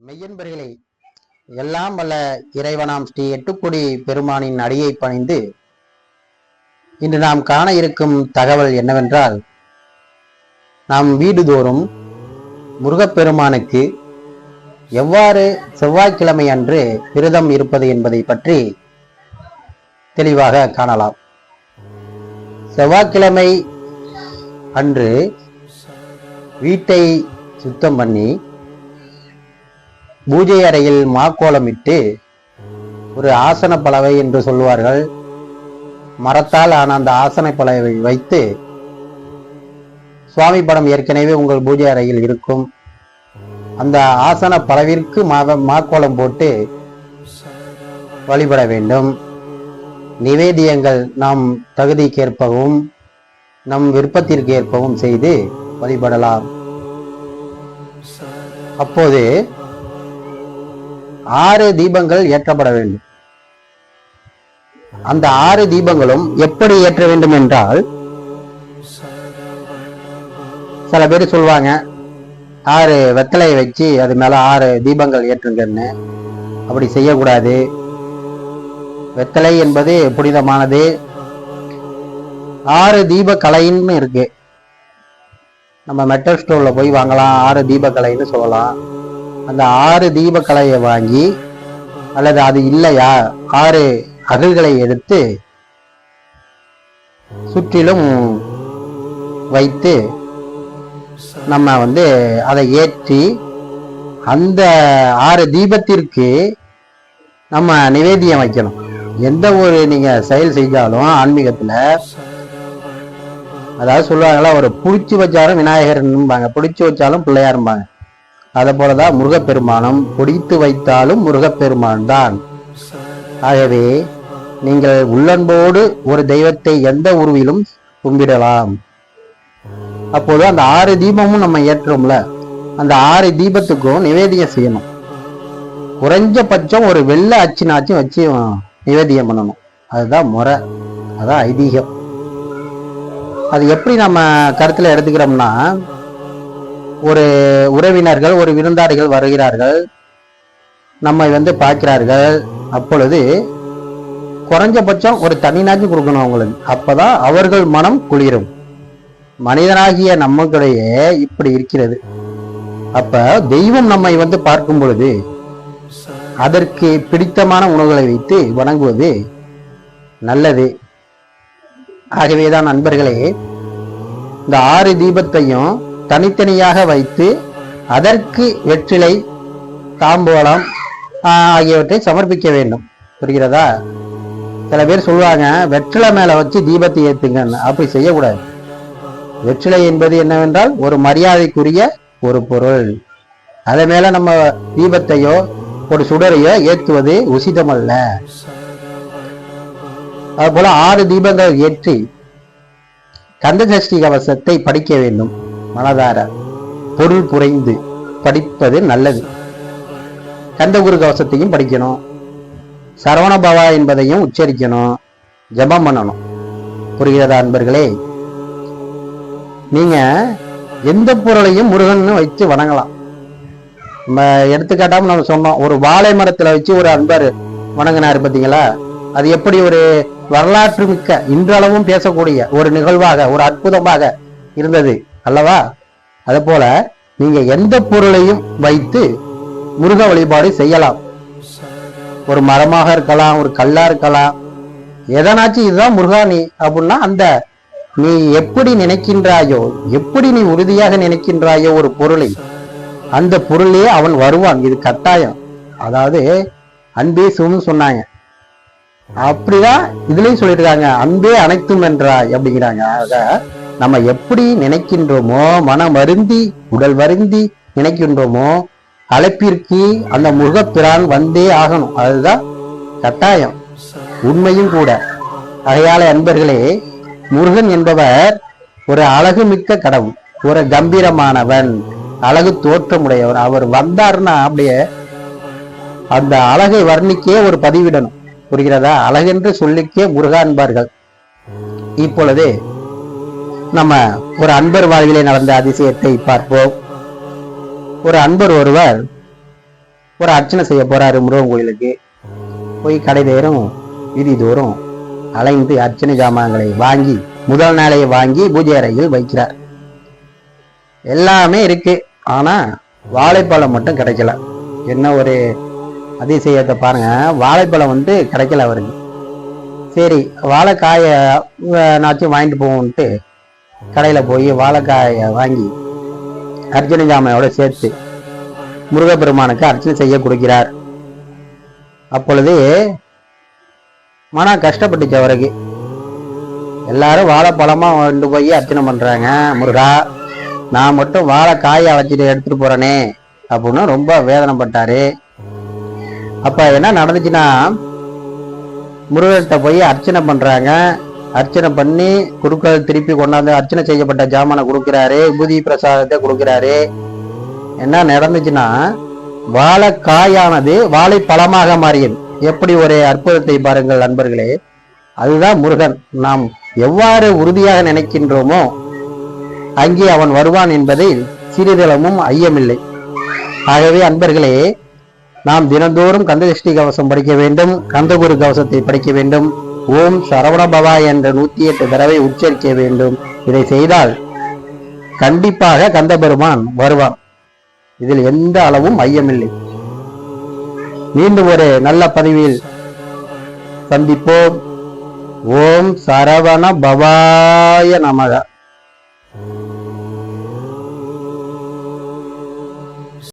மெய்யன்பர்களே எல்லாம் வல்ல இறைவனாம் ஸ்ரீ எட்டுக்குடி பெருமானின் அடியை பணிந்து இன்று நாம் காண இருக்கும் தகவல் என்னவென்றால் நாம் வீடுதோறும் முருகப்பெருமானுக்கு எவ்வாறு செவ்வாய்க்கிழமை அன்று விரதம் இருப்பது என்பதை பற்றி தெளிவாக காணலாம். செவ்வாய்க்கிழமை அன்று வீட்டை சுத்தம் பண்ணி பூஜை அறையில் மாக்கோலமிட்டு ஒரு ஆசன பலவை என்று சொல்வார்கள் மரத்தால் ஆன அந்த ஆசன பலவை வைத்து சுவாமி படம் ஏற்கனவே உங்கள் பூஜை அறையில் இருக்கும். அந்த ஆசன பலவிற்கு மாக்கோலம் போட்டு வழிபட வேண்டும். நிவேதியங்கள் நாம் தகுதிக்கேற்பவும் நம் விருப்பத்திற்கு ஏற்பவும் செய்து வழிபடலாம். அப்போது ஆறு தீபங்கள் ஏற்றப்பட வேண்டும். அந்த ஆறு தீபங்களும் எப்படி ஏற்ற வேண்டும் என்றால் சில பேர் சொல்லுவாங்க ஆறு வெத்தலையை வச்சு அது மேல ஆறு தீபங்கள் ஏற்றுங்கன்னு. அப்படி செய்யக்கூடாது. வெத்தலை என்பது புனிதமானது. ஆறு தீப கலைன்னு இருக்கு. நம்ம மெட்டல் ஸ்டோர்ல போய் வாங்கலாம் ஆறு தீப கலைன்னு சொல்லலாம். அந்த ஆறு தீபக்கலையை வாங்கி அல்லது அது இல்லையா ஆறு அகல்களை எடுத்து சுற்றிலும் வைத்து நம்ம வந்து அதை ஏற்றி அந்த ஆறு தீபத்திற்கு நம்ம நிவேதியம் வைக்கணும். எந்த ஒரு நீங்க செயல் செஞ்சாலும் ஆன்மீகத்துல அதாவது சொல்லுவாங்களா ஒரு புடிச்சு வச்சாலும் விநாயகர்பாங்க புடிச்சு வச்சாலும் பிள்ளையாரும்பாங்க அதை போலதான் முருகப்பெருமானம் பிடித்து வைத்தாலும் முருகப்பெருமான் தான் ஆகவே நீங்கள் உள்ளன்போடு ஒரு தெய்வத்தை எந்த உருவிலும் கும்பிடலாம். அப்போது அந்த ஆறு தீபமும் நம்ம ஏற்றோம்ல அந்த ஆறு தீபத்துக்கும் நிவேதியம் செய்யணும். குறைஞ்சபட்சம் ஒரு வெள்ளை அச்சுனாச்சும் வச்சு நிவேதியம் பண்ணணும். அதுதான் முறை அதான் ஐதீகம். அது எப்படி நம்ம கருத்துல எடுத்துக்கிறோம்னா ஒரு உறவினர்கள் ஒரு விருந்தாளிகள் வருகிறார்கள். நம்மை வந்து பார்க்கிறார்கள். அப்பொழுது குறைஞ்சபட்சம் ஒரு தண்ணினாச்சும் கொடுக்கணும் அவங்களுக்கு. அப்பதான் அவர்கள் மனம் குளிரும். மனிதனாகிய நமக்கிடையே இப்படி இருக்கிறது. அப்ப தெய்வம் நம்மை வந்து பார்க்கும் பொழுது அதற்கு பிடித்தமான உணவுகளை வைத்து வணங்குவது நல்லது. ஆகவேதான் நண்பர்களே இந்த ஆறு தீபத்தையும் தனித்தனியாக வைத்து அதற்கு வெற்றிலை தாம்பூலம் ஆஹ், ஆகியவற்றை சமர்ப்பிக்க வேண்டும். புரிகிறதா? சில பேர் சொல்லுவாங்க வெற்றிலை மேல வச்சு தீபத்தை ஏத்துங்கன்னு. அப்படி செய்யக்கூடாது. வெற்றிலை என்பது என்னவென்றால் ஒரு மரியாதைக்குரிய ஒரு பொருள். அதை மேல நம்ம தீபத்தையோ ஒரு சுடரையோ ஏற்றுவது உசிதமல்ல. அதுபோல் ஆறு தீபங்கள் ஏற்றி கந்தசஷ்டி கவசத்தை படிக்க வேண்டும். மனதார பொருள் புரைந்து படிப்பது நல்லது. கந்தகுரு கவசத்தையும் படிக்கணும். சரவணபவா என்பதையும் உச்சரிக்கணும். ஜெபம் பண்ணணும். புரிகிறதா அன்பர்களே? நீங்க எந்த பொருளையும் முருகன் வச்சு வணங்கலாம். நம்ம எடுத்துக்காட்டாம நம்ம சொன்னோம் ஒரு வாழை மரத்துல வச்சு ஒரு அன்பர் வணங்கினார் பார்த்தீங்களா அது எப்படி ஒரு வரலாற்று மிக்க இன்றளவும் பேசக்கூடிய ஒரு நிகழ்வாக ஒரு அற்புதமாக இருந்தது. அல்லவா? அது போல நீங்க எந்த பொருளையும் வைத்து முருக வழிபாடு செய்யலாம். ஒரு மரமாக இருக்கலாம் ஒரு கல்லா இருக்கலாம். எதனாச்சும் இதுதான் முருகா நீ அப்படின்னா அந்த நீ எப்படி நினைக்கின்றாயோ எப்படி நீ உறுதியாக நினைக்கின்றாயோ ஒரு பொருளை அந்த பொருளே அவன் வருவான். இது கட்டாயம். அதாவது அன்பே சும்னு சொன்னாங்க. அப்படிதான் இதுலயும் சொல்லியிருக்காங்க. அன்பே அனைத்தும் என்றாய் அப்படிங்கிறாங்க. ஆக நம்ம எப்படி நினைக்கின்றோமோ மனம் வருந்தி உடல் வருந்தி நினைக்கின்றோமோ அழைப்பிற்கு அந்த முருகப்பிரான் வந்தே ஆகணும். அதுதான் கட்டாயம். உண்மையும் கூட. அதையால அன்பர்களே முருகன் என்பவர் ஒரு அழகு மிக்க கடவுள் ஒரு கம்பீரமானவன் அழகு தோற்றமுடையவர். அவர் வந்தாருன்னா அப்படியே அந்த அழகை வர்ணிக்கே ஒரு பதிவிடணும். புரிகிறதா? அழகென்று சொல்லிக்கே முருகா என்பார்கள் இப்பொழுது நம்ம ஒரு அன்பர் வாழ்விலே நடந்த அதிசயத்தை பார்ப்போம். ஒரு அன்பர் ஒருவர் ஒரு அர்ச்சனை செய்ய போறாரு முருகன் கோயிலுக்கு. போய் கடை தேரும் வீதி தோறும் அலைந்து அர்ச்சனை ஜாமான்களை வாங்கி முதல் நாளையை வாங்கி பூஜை அறையில் வைக்கிறார். எல்லாமே இருக்கு ஆனா வாழைப்பழம் மட்டும் கிடைக்கல. என்ன ஒரு அதிசயத்தை பாருங்க வாழைப்பழம் வந்து கிடைக்கல அவருக்கு. சரி வாழைக்காயை நாச்சும் வாங்கிட்டு போவோம்ட்டு கடையில் போய் வாழைக்காயை வாங்கி அர்ச்சனை ஜாமையோட சேர்த்து முருகப்பெருமானுக்கு அர்ச்சனை செய்ய கொடுக்கிறார். அப்பொழுது மன கஷ்டப்பட்டுச்சு அவருக்கு. எல்லாரும் வாழைப்பழமாக கொண்டு போய் அர்ச்சனை பண்றாங்க முருகா நான் மட்டும் வாழைக்காயை வச்சுட்டு எடுத்துட்டு போறேனே அப்படின்னு ரொம்ப வேதனைப்பட்டார். அப்ப என்ன நடந்துச்சுன்னா முருகர்கிட்ட போய் அர்ச்சனை பண்றாங்க. அர்ச்சனை பண்ணி கொடுக்கறது திருப்பி கொண்டாந்து அர்ச்சனை செய்யப்பட்ட ஜாமானை கொடுக்குறாரு விபூதி பிரசாதத்தை கொடுக்குறாரு. என்ன நடந்துச்சுன்னா வாழைக்காயானது வாழைப்பழமாக மாறியது. எப்படி ஒரு அற்புதத்தை பாருங்கள் நண்பர்களே. அதுதான் முருகன். நாம் எவ்வாறு உறுதியாக நினைக்கின்றோமோ அங்கே அவன் வருவான் என்பதில் சிறிதளவும் ஐயமில்லை. ஆகவே அன்பர்களே நாம் தினந்தோறும் கந்ததிஷ்டி கவசம் படிக்க வேண்டும் கந்தகுரு கவசத்தை படிக்க வேண்டும். ஓம் சரவணபவா என்ற நூத்தி எட்டு தடவை உச்சரிக்க வேண்டும். இதை செய்தால் கண்டிப்பாக கந்தபெருமான் வருவான் இதில் எந்த அளவும் ஐயமில்லை. மீண்டும் ஒரு நல்ல பதிவில் சந்திப்போம். ஓம் சரவண பவாய நமக.